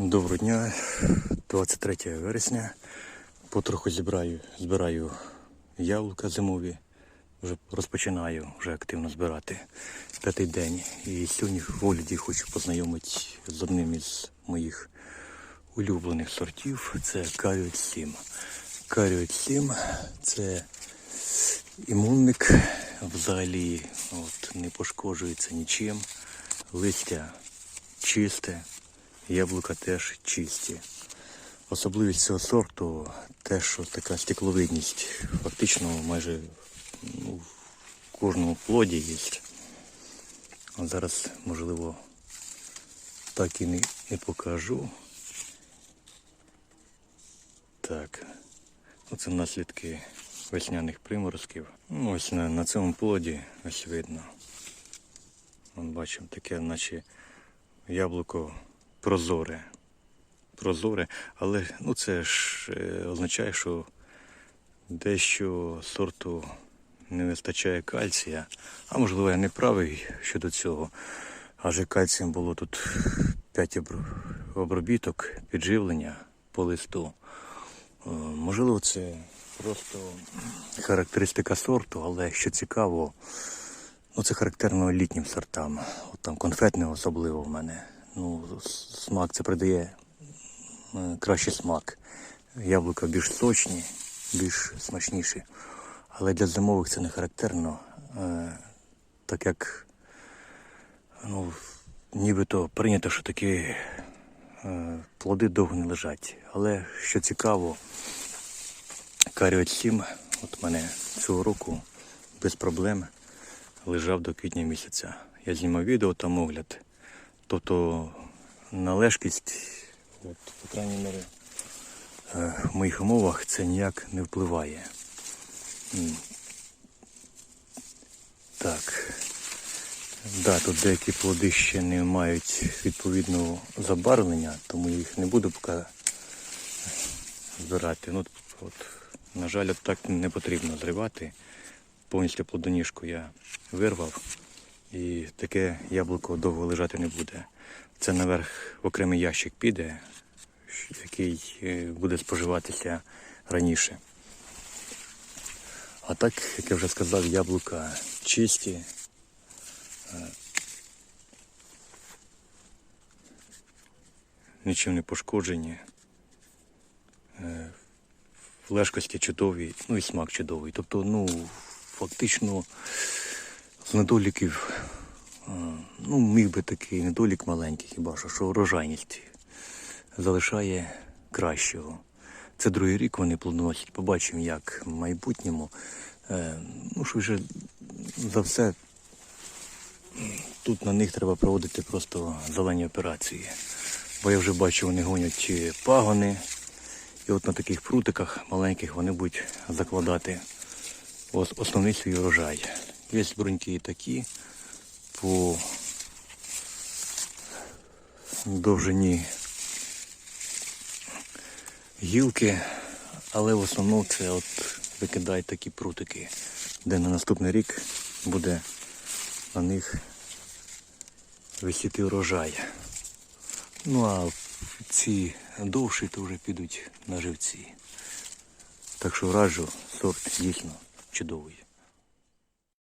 Доброго дня, 23 вересня. Потроху зібраю, збираю яблука зимові. Вже розпочинаю вже активно збирати п'ятий день. І сьогодні в огляді хочу познайомити з одним із моїх улюблених сортів. Це Каріот 7. Каріот 7 це імунник взагалі от, не пошкоджується нічим. Листя чисте, яблука теж чисті. Особливість цього сорту те, що така стекловидність фактично майже ну, в кожному плоді є. А зараз, можливо, так і не, не покажу. Так, оце наслідки весняних приморозків. Ну, ось на, на цьому плоді ось видно. Вон бачимо таке, наче яблуко прозоре. Прозоре, але ну, це ж е, означає, що дещо сорту не вистачає кальція. А можливо, я не правий щодо цього. Адже кальцієм було тут 5 обробіток підживлення по листу. Е, Можливо, це просто характеристика сорту, але що цікаво, ну це характерно літнім сортам. От там конфетне особливо в мене. Ну, смак це придає е, кращий смак. Яблука більш сочні, більш смачніші. Але для зимових це не характерно, е, так як ну, нібито прийнято, що такі е, плоди довго не лежать. Але що цікаво, Каріот 7 от мене цього року без проблем лежав до квітня місяця. Я знімав відео там огляд. Тобто належкість, от, по крайній мірі, е, в моїх умовах це ніяк не впливає. Так. Да, тут деякі плоди ще не мають відповідного забарвлення, тому я їх не буду поки збирати. Ну, от, на жаль, от так не потрібно зривати. Повністю плодоніжку я вирвав і таке яблуко довго лежати не буде. Це наверх окремий ящик піде, який е, буде споживатися раніше. А так, як я вже сказав, яблука чисті. е, Нічим не пошкоджені. Е, Флешкості чудові, ну і смак чудовий. Тобто, ну, фактично, з недоліків, ну, міг би такий недолік маленький, хіба що, що урожайність залишає кращого. Це другий рік вони плодоносять. Побачимо, як в майбутньому. Е, Ну, що вже за все тут на них треба проводити просто зелені операції. Бо я вже бачу, вони гонять пагони. І от на таких прутиках маленьких вони будуть закладати основний свій урожай. Є бруньки і такі по довжині гілки, але в основному це от викидають такі прутики, де на наступний рік буде на них висіти урожай. Ну а ці довші то вже підуть на живці. Так що раджу, сорт дійсно чудовий.